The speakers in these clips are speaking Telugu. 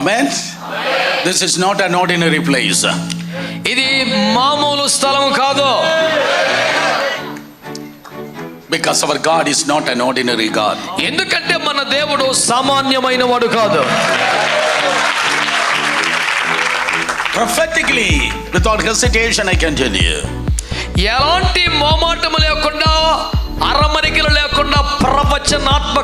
This is not an ordinary place. ఇది మామూలు స్థలం కాదు Because our God is not an ordinary God. ఎందుకంటే మన దేవుడు సామాన్యమైన వాడు కాదు Prophetically, without hesitation, I can tell you. ఎలాంటి మోమాటము లేకుండా అరమరికలు లేకుండా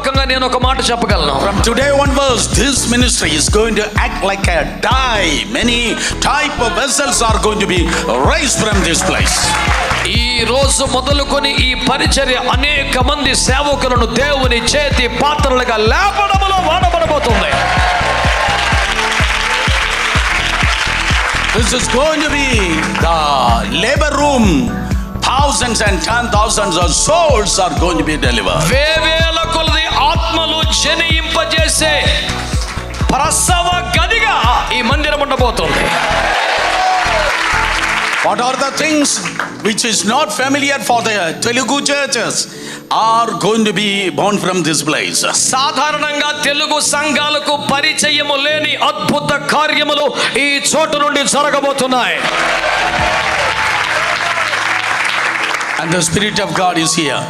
ప్రవచనాత్మకంగా నేను ఒక మాట చెప్పగలను From today onwards, this ministry is going to act like a die. Many type of vessels are going to be raised from this place. ఈ రోజు మొదలుకొని ఈ పరిచర్య అనేక మంది సేవకులను దేవుని చేతి పాత్రలుగా లేపడములో వాడబడబోతుంది This is going to be the labor room. Thousands and ten thousands of souls are going to be delivered. వేవేల కొలది ఆత్మలు జనయింపజేసే ప్రసవ గదిగా ఈ మందిరం ఉండబోతుంది. What are the which is not familiar for the Telugu churches are going to be bound from this place సాధారణంగా తెలుగు సంఘాలకు పరిచయము లేని అద్భుత కార్యములు ఈ చోటు నుండి జరగబోతున్నాయి. And the spirit of God is here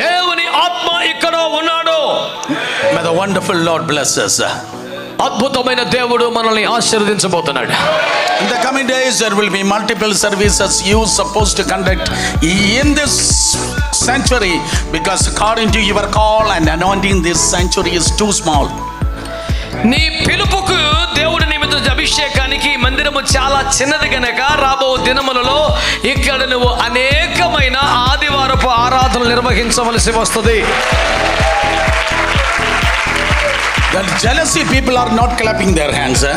దేవుని ఆత్మ ఇక్కడ ఉన్నాడు Lord bless us. అద్భుతమైన దేవుడు మనల్ని ఆశీర్వదించబోతున్నాడు In the coming days, there will be multiple services you supposed to conduct in this sanctuary because according to your call and anointing, this sanctuary is too small. నీ నిమిత్త అభిషేకానికి ఈ మందిరము చాలా చిన్నది గనక రాబో దినములలో ఇక్కడ నువ్వు అనేకమైన ఆదివారపు ఆరాధనలు నిర్వహించవలసి వస్తుంది jealousy people are not clapping their hands. eh?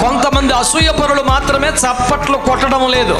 కొంతమంది అసూయ పరులు మాత్రమే చప్పట్లు కొట్టడం లేదు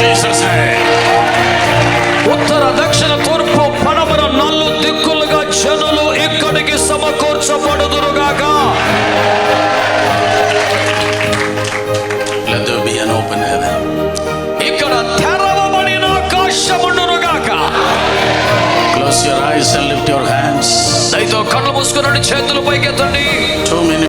Jesus' name. ఉత్తర దక్షిణ తూర్పు పడమర నల్లు దిక్కులుగా జనులు ఇక్కడికి సమకూర్చబడుదురుగాక Let there be an open heaven. ఇక్కడ తెరవబడిన ఆకాశముండునుగాక Close your eyes and lift your hands. దయతో కళ్ళు మూసుకుని చేతులు పైకెత్తండి.